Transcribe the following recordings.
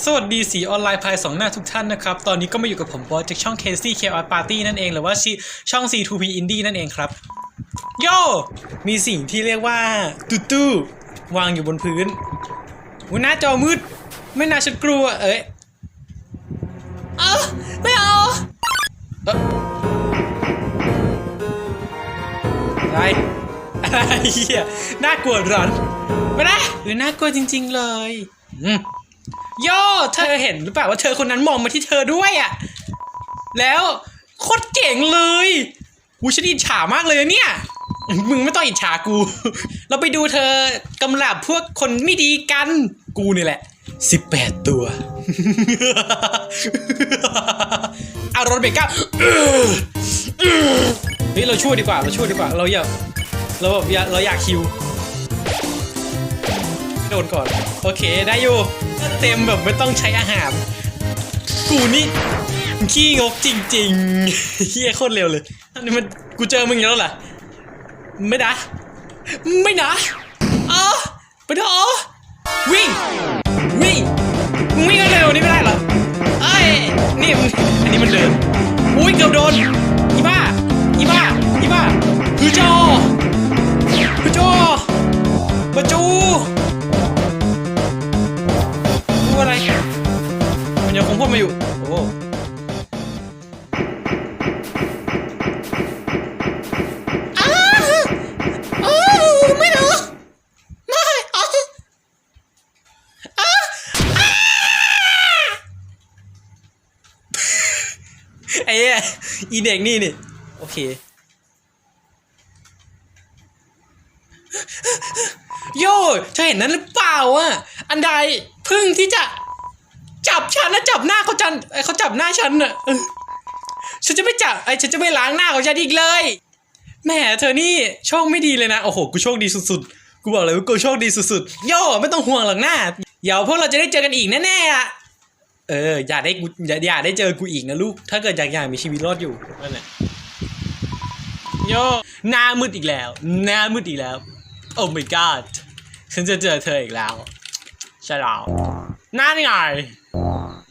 สวัสดีสีออนไลน์พายสองหน้าทุกท่านนะครับ ตอนนี้ก็มาอยู่กับผมบอสจากช่อง KC k o Party นั่นเอง หรือว่าชื่อช่อง C2P Indie นั่นเองครับ โย มีสิ่งที่เรียกว่าตู้ตู้วางอยู่บนพื้นอุยหน้าจอมืด ไม่น่าฉันกลัว เอ้ยเออไม่เอาเอ้ออะไรอะไรเหี้ยน่ากลัวร้อนไม่ได้หรือน่ากลัวจริง ๆ เลยอืม โย่เธอเห็นหรือเปล่าว่าเธอคนนั้นมองมาที่เธอด้วยอะ่ะแล้วโคตรเจ๋งเลยอูฉันอิจฉามากเลยเนี่ย มึงไม่ต้องอิจฉากู เราไปดูเธอกำลับพวกคนไม่ดีกัน กูนี่แหละ 18 ตัว อารอนเบรก้าเฮ้ยเราช่วยดีกว่า เราช่วยดีกว่า เราอยาก เราแบบอยากเราอยากคิว โดนก่อน โอเคได้อยู่ เต็มแบบไม่ต้องใช้อาหาร กูนี่ขี้งกจริงๆเฮียโคตรเร็วเลยอันนี้มันกูเจอมึงแล้วเหรอไม่นะ ไม่นะอ๋อไปเถอะวิ่ง วิ่งวิ่งเร็วนี่ไม่ได้เหรอเอ้นี่อันนี้มันเดิน อุ้ยเกือบโดน อีบ้า อีบ้า อีบ้าคือจอคือจอประจู มันยังคงพูดมาอยู่ โอ้อ้าวอ้าวไม่รู้ไม่อ้าวอ้าวอ้าวไอ้เหี้ยอเด็กนี่นี่ โอเคโย่เธอเห็นนั้นหรือเปล่าอะ อันใดพึ่งที่จะ จับฉันนะจับหน้าเขาจันไอเขาจับหน้าฉันน่ะฉันจะไม่จับไอ้ฉันจะไม่ล้างหน้าของฉันอีกเลยแหมเธอนี่โชคไม่ดีเลยนะโอ้โหกูโชคดีสุดๆกูบอกเลยว่ากูโชคดีสุดๆโย่ไม่ต้องห่วงหรอกหน้าเดี๋ยวพวกเราจะได้เจอกันอีกแน่ๆอะเอออย่าได้กูอย่าอย่าได้เจอกูอีกนะลูก ถ้าเกิดอยากอยากมีชีวิตรอดอยู่นั่นแหละโย่หน้ามืดอีกแล้ว หน้ามืดอีกแล้ว โอ้ my god ฉันจะเจอเธออีกแล้วใช่แล้วหน้านี่ไง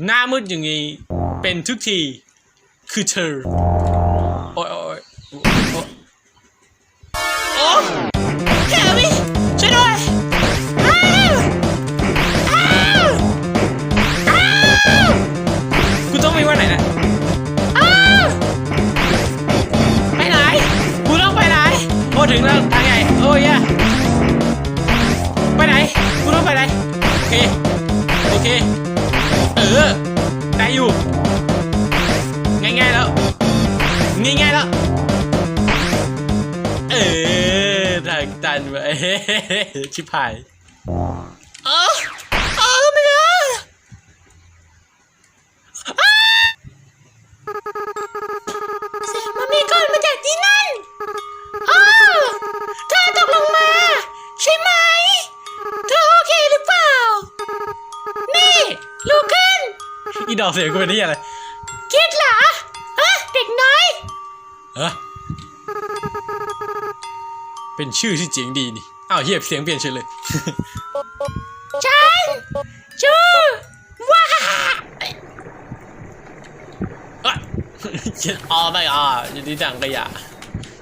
หน้ามืดอย่างนี้ เป็นทุกทีคือเธอ ชิบหายเออเออไม่ได้เสียงมันมีก้อนมาจากที่นั่นอ้าวเธอตกลงมา ใช่ไหม เธอโอเคหรือเปล่า นี่ลุกขึ้น อีดอกเสียงกูเป็นที่อะไร คิดเหรอฮะเด็กน้อยฮะเป็นชื่อที่เจ๋งดีนี่ อ้าวเฮียเสียงเปลี่ยนเฉยเลยฉันชื่อว่าอะอ๋อไม่อะอยู่ที่ต่างขยะ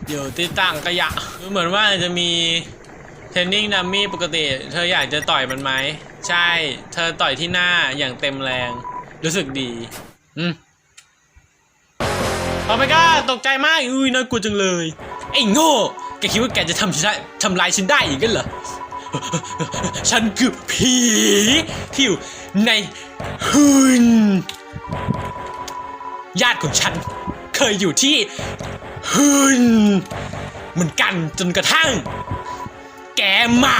อยู่ที่ต่างขยะเหมือนว่าจะมีเทรนนิ่งดัมมี่ปกติ เธออยากจะต่อยมันไหม ใช่ เธอต่อยที่หน้าอย่างเต็มแรง รู้สึกดี อืมโอเมก้าตกใจมาก อุ้ยน่ากลัวจังเลย ไอ้โง่ แกคิดว่าแกจะทำฉันได้ทำลายฉันได้อีกกันเหรอ ฉันคือผีที่อยู่ในหุ่นญาติของฉันเคยอยู่ที่หุ่นเหมือนกันจนกระทั่ง แกมา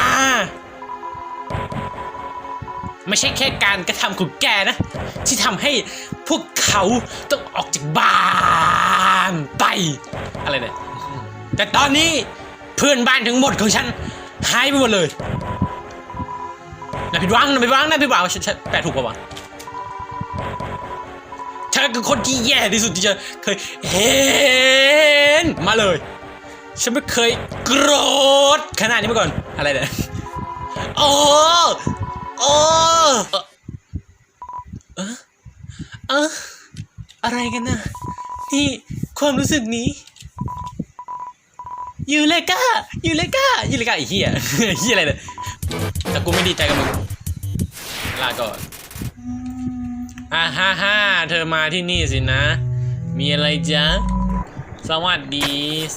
ไม่ใช่แค่การกระทำของแกนะ ที่ทำให้พวกเขาต้องออกจากบ้านไป อะไรเนี่ย แต่ตอนนี้เพื่อนบ้านทั้งหมดของฉันหายไปหมดเลยนายผิดหวังนายผิดหวังนายผิดหวังฉันแปลถูกปะวะเธอคือคนที่แย่ที่สุดที่จะเคยเห็นมาเลย ฉันไม่เคยโกรธขนาดนี้มาก่อนอะไรเนี่ยโอ้โอ้เออเอออะไรกันนะนี่ความรู้สึกนี้ ยูเลก้ายูเลก้ายูเลก้าไอ้เหี้ยเหี้ยอะไรเนี่ยแต่กูไม่ดีใจกับมึงลาก่อนอ่าฮ่าฮ่าเธอมาที่นี่สินะ มีอะไรจ๊ะ สวัสดี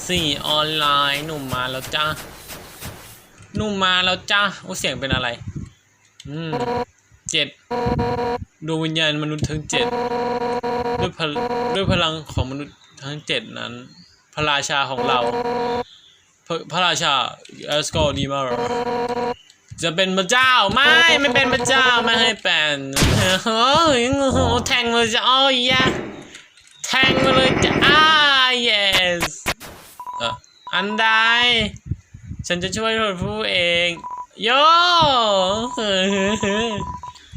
สี่ออนไลน์หนุ่มมาแล้วจ้าหนุ่มมาแล้วจ้าโอ้เสียงเป็นอะไร อืมเจ็ดดวงวิญญาณมนุษย์ทั้งเจ็ดด้วยพลด้วยพลังของมนุษย์ทั้งเจ็ดนั้น พระราชาของเรา พระพระราชาเอสโกดีมาร์จะเป็นพระเจ้าไม่ไม่เป็นพระเจ้าไม่ให้เป็นโอ้ยโอ้แทงเลยจะอ้อยยะแทงมาเลยจะอ้า yes เอ่ออันใดฉันจะช่วยเธอผู้เองโย่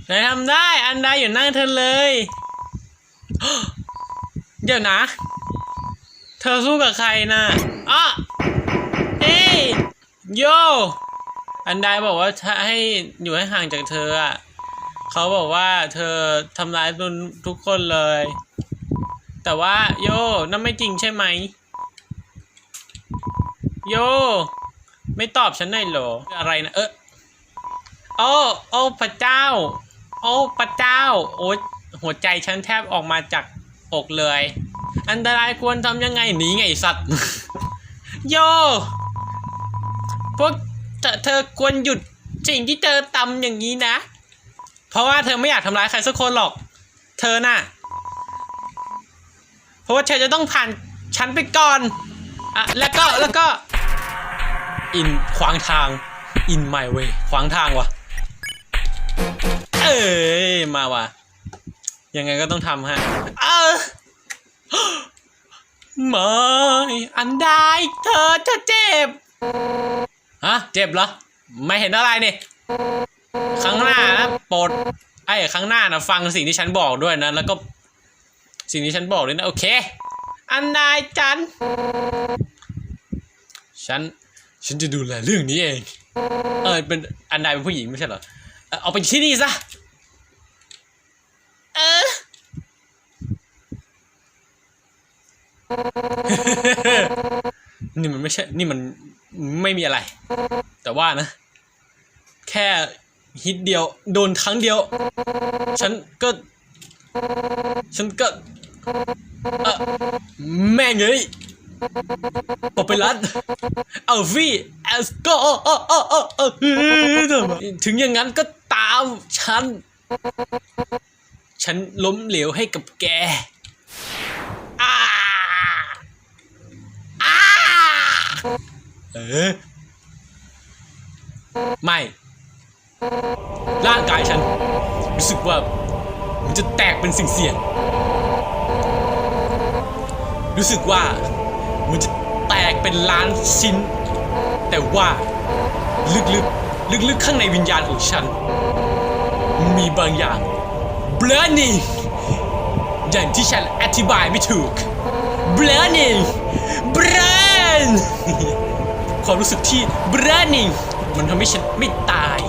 นายทำได้อันใดอยู่หน้าเธอเลย เดี๋ยวนะ เธอสู้กับใครนะอะ เอ้ยโย อันใดบอกว่าถ้าให้อยู่ให้ห่างจากเธออะเขาบอกว่าเธอทำร้ายทุกทุกคนเลย แต่ว่าโยนั่นไม่จริงใช่ไหม โย ไม่ตอบฉันหน่อยเหรอ อะไรนะ เออโอ้โอ้พระเจ้า โอ้พระเจ้า โอ้หัวใจฉันแทบออกมาจากอกเลย อันตรายควรทำยังไงหนีไงสัตว์ โย พวกเธอควรหยุดสิ่งที่เธอทำอย่างนี้นะ เพราะว่าเธอไม่อยากทำร้ายใครสักคนหรอก เธอน่ะ เพราะว่าเธอจะต้องผ่านฉันไปก่อนอะแล้วก็แล้วก็อินขวางทาง in my way ขวางทางวะเอ้ยมาวะยังไงก็ต้องทำฮะเออไม่อันใดเธอเธอเจ็บ ฮะเจ็บเหรอ ไม่เห็นอะไรนี่ครั้งหน้านะโปรดไอ้ครั้งหน้านะฟังสิ่งที่ฉันบอกด้วยนะ แล้วก็ สิ่งที่ฉันบอกด้วยนะโอเค อันนายจัน ฉัน ฉันจะดูแลเรื่องนี้เอง เออเป็นอันนายเป็นผู้หญิงไม่ใช่เหรอ เอ่อเอาไปที่นี่ซะ เออนี่มันไม่ใช่ นี่มัน ไม่มีอะไร แต่ว่านะ แค่ฮิตเดียว โดนครั้งเดียว ฉันก็ ฉันก็เออแม่งเอ้ยปอไปรัดเอาฟี่เอสก็เออเออเออเออเออถึงอย่างนั้นก็ตามฉัน ฉันล้มเหลวให้กับแกอ่าอ่า เออ ไม่ ร่างกายฉัน รู้สึกว่ามันจะแตกเป็นสิ่งเสี่ยง รู้สึกว่ามันจะแตกเป็นล้านชิ้น แต่ว่าลึกๆ ลึกๆ ข้างในวิญญาณของฉัน มีบางอย่าง burning อย่างที่ฉันอธิบายไม่ถูก burning burn ความรู้สึกที่ burning มันทำให้ฉันไม่ตาย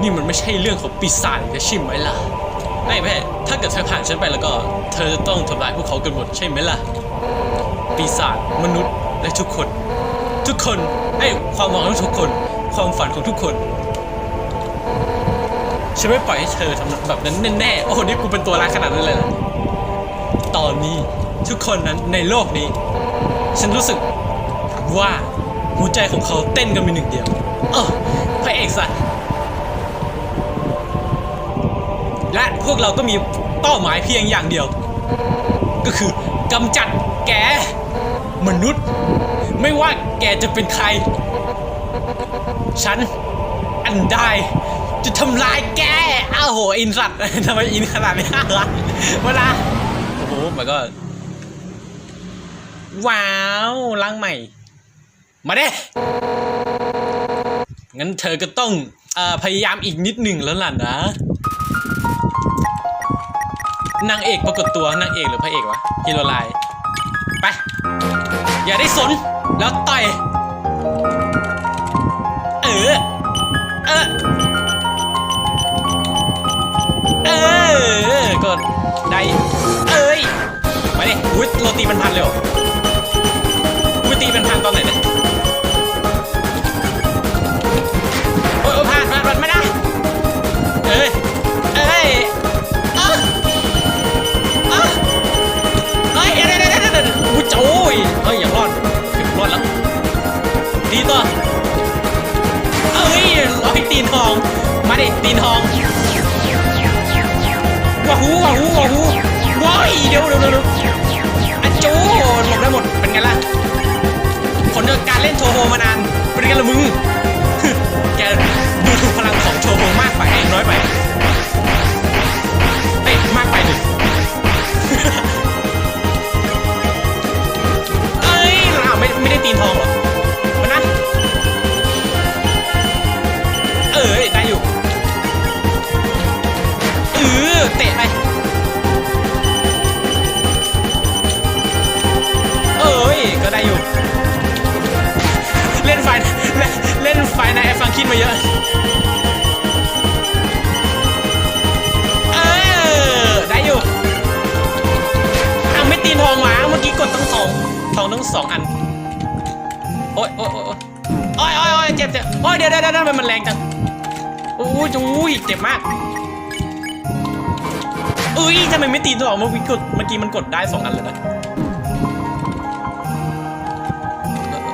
นี่มันไม่ใช่เรื่องของปีศาจนะใช่ไหมล่ะ ไม่แม่ถ้าเกิดเธอผ่านฉันไปแล้วก็ เธอจะต้องทำลายพวกเขากันหมดใช่ไหมล่ะ ปีศาจมนุษย์และทุกคน ทุกคนไอ้ความหวังของทุกคน ความฝันของทุกคนฉันไม่ปล่อยให้เธอทำแบบนั้นแน่ๆ โอ้โห นี่กูเป็นตัวร้ายขนาดนั้นเลยเหรอตอนนี้ทุกคนนั้นในโลกนี้ ฉันรู้สึก ว่าหัวใจของเขาเต้นกันเป็นหนึ่งเดียว เออพระเอกสัตว์และพวกเราก็มีเป้าหมายเพียงอย่างเดียว ก็คือกำจัดแกมนุษย์ ไม่ว่าแกจะเป็นใคร ฉัน อันได้จะทำลายแกอ้าวโหอินสัตว์ทำไมอินขนาดนี้วะเวลาโอ้โหมันก็ ว้าวล้างใหม่ มาเด้งั้นเธอก็ต้องอพยายามอีกนิดหนึ่งแล้วล่ะนะ นางเอกปรากฏตัวนางเอกหรือพระเอกวะฮีโรไลน์ไป อย่าได้สน แล้วต่อย เออ เออได้เอ้ย มาดิอุ้ยโรตีมันพันเลยเหรออุ้ยตีเป็นพันตอนไหน ตีนทอง มาดิตีนทองว้าหูว้าหูว้าหูว้ายเดี๋ยวเดี๋ยวเดี๋ยวเดี๋ยวอันโจ้หมดได้หมดเป็นไงล่ะผลจากการเล่นโชโฮมานานเป็นไงล่ะมึง ทองตั้งสองอัน โอ๊ยโอ๊ยโอ๊ยโอ๊ยโอ๊ยโอ๊ยเจ็บเจ็บโอ๊ยเดี๋ยวเดี๋ยวเดี๋ยวมันแรงจังโอ้ยอุ้ยเจ็บมากเอ้ยทำไมไม่ตีนทองเมื่อกี้กดเมื่อกี้มันกดได้สองอันเลยนะ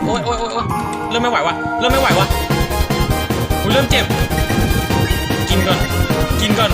โอ๊ยโอ๊ยโอ๊ยโอ๊ยเริ่มไม่ไหววะเริ่มไม่ไหววะกูเริ่มเจ็บ กินก่อน กินก่อน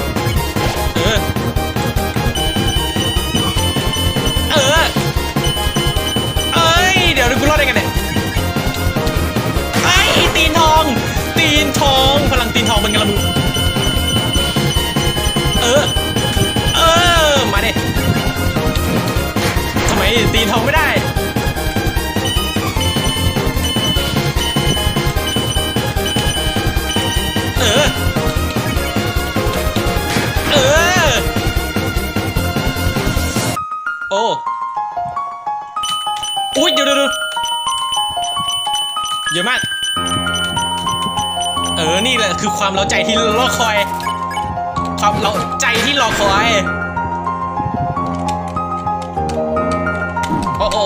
เยอะมาก เออ นี่แหละคือความเล้าใจที่รอคอย ความเล้าใจที่รอคอย โอ้โอ้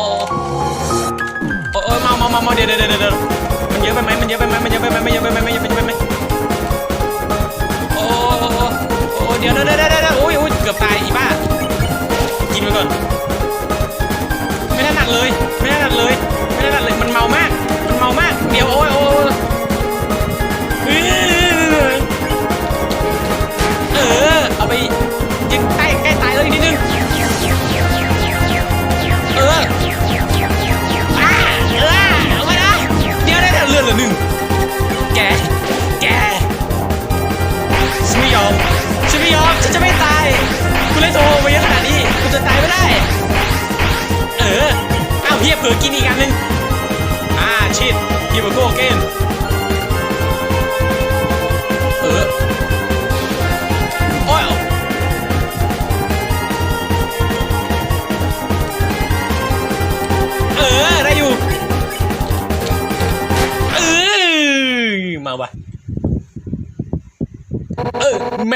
โอ้โอ้มามามามาเดี๋ยวเดี๋ยวเดี๋ยวเดี๋ยวมันเยอะไปไหมมันเยอะไปไหมมันเยอะไปไหมมันเยอะไปไหมมันเยอะไปไหมมันเยอะไปไหมโอ้โอ้โอ้โอ้เดี๋ยวเดี๋ยวเดี๋ยวเดี๋ยวเดี๋ยวโอ้ยโอ้ยเกือบตายอีบ้า กินไปก่อน ไม่ถนัดเลย ไม่ถนัดเลย ไม่ถนัดเลย มันเมามาก ดี๋ยวโอ้ยโอ้ยเออ เอาไปยิงใกล้ใกล้ตายแล้วอีกนิดนึง เอออ่าเออเอาไปนะเดี๋ยวได้เลือดเหลือหนึ่งแก แกฉันไม่ยอมฉันไม่ยอมฉันจะไม่ตาย คุณเล่นโทรมาเยอะขนาดนี้ คุณจะตายไม่ได้ เออ อ้าวเฮียเผลอกินอีกอันหนึ่ง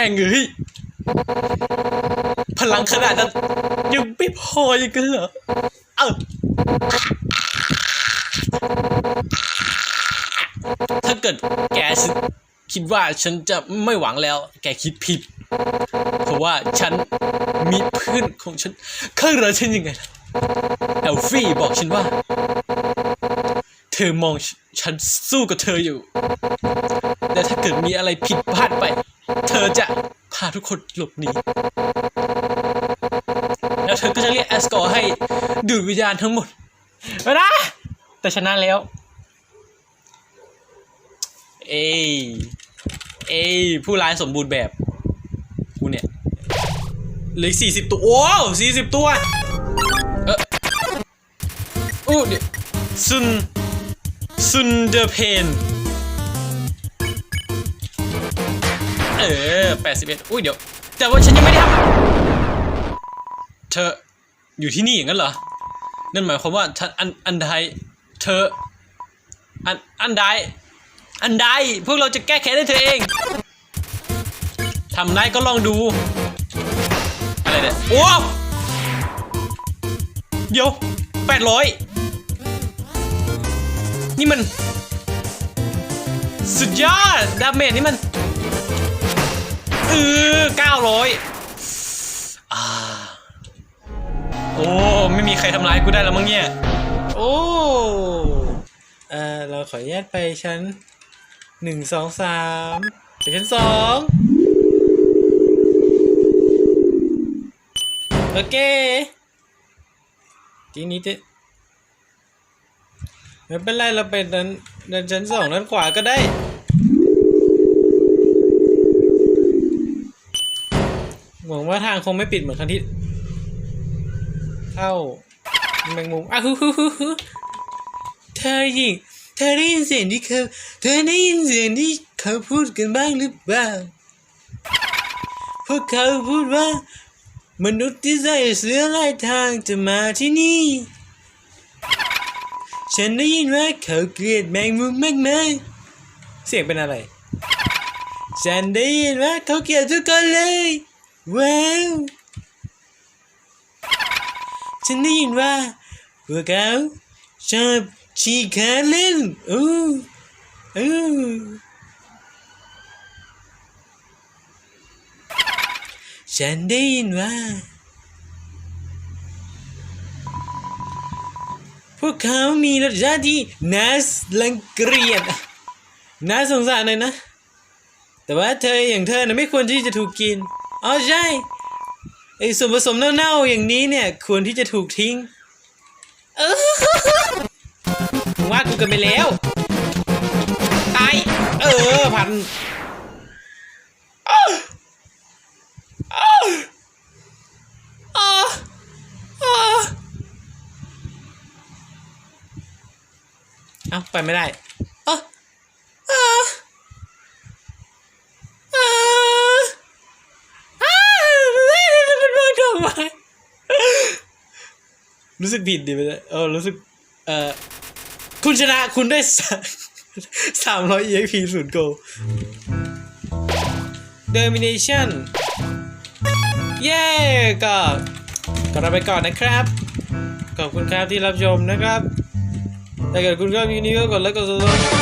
ม่งเอ้ยพลังขนาดนั้นยังไม่พอยังกันเหรอ เออถ้าเกิดแกคิดว่าฉันจะไม่หวังแล้ว แกคิดผิด เพราะว่าฉันมีเพื่อนของฉันข้างเหลือฉันยังไงเอลฟี่บอกฉันว่า เธอมองฉันสู้กับเธออยู่ แต่ถ้าเกิดมีอะไรผิดพลาดไป เธอจะพาทุกคนหลบหนีแล้วเธอก็จะเรียกแอสกอร์ให้ดูดวิญญาณทั้งหมดนะแต่ชนะแล้ว เอ้ยเอ้ยผู้ร้ายสมบูรณ์แบบกูเนี่ยเหลือสี่สิบตัว โอ้สี่สิบตัว เอออู้เดี๋ยวซุนซุนเดอร์เพน เออแปดสิบเอ็ดอุ้ยเดี๋ยว แต่ว่าฉันยังไม่ได้ทำเธออยู่ที่นี่อย่างนั้นเหรอ นั่นหมายความว่าฉันอันอันใดเธอ อันอันใดอันใดพวกเราจะแก้แค้นให้เธอเองทำได้ก็ลองดู อะไรเนี่ยโอ้เดี๋ยวแปดร้อยนี่มัน สุดยอดดาเมจนี่มัน เออเก้าร้อยอ่าโอ้ ไม่มีใครทำร้ายกูได้แล้วมั้งเนี่ย โอ้เออเราขออนุญาตไปชั้นหนึ่งสองสามไปชั้นสองโอเคทีนี้จะไม่เป็นไรเราไปดันดันชั้นสองด้านขวาก็ได้ หวังว่าทางคงไม่ปิดเหมือนครั้งที่ เข้าแมงมุมอะฮึฮึฮึฮึเธอยิงเธอได้ยินเสียงที่เขาเธอได้ยินเสียงที่เขาพูดกันบ้างหรือเปล่าพวกเขาพูดว่ามนุษย์ที่ใส่เสื้อลายทางจะมาที่นี่ ฉันได้ยินว่าเขาเกลียดแมงมุมมากมายเสียงเป็นอะไร ฉันได้ยินว่าเขาเกลียดทุกคนเลย ว้าว ฉันได้ยินว่าพวกเขาชอบฉีกขาเล่นอู้อู้ฉันได้ยินว่า พวกเขามีรสชาติที่น่ารังเกียจน่าสงสารเลยนะ แต่ว่าเธออย่างเธอนะไม่ควรที่จะถูกกิน อ๋อใช่ไอส่วนผสมเน่าๆอย่างนี้เนี่ย ควรที่จะถูกทิ้ง เออว่ากูกันไปแล้วตายเออพันอ้าอ้าอ้าอ้าวเอ้าไปไม่ได้อ้าวอ้าวอ้าวอ้าวมันมองทำไม รู้สึกผิดดิไปเลยเออรู้สึก เอ่อคุณชนะคุณได้สามร้อย EXP ศูนย์โก Domination เย้ก็ก็เราไปก่อนนะครับ ขอบคุณครับที่รับชมนะครับ ถ้าเกิดคุณชอบคลิปนี้ก็กดไลค์กดซับสไครต์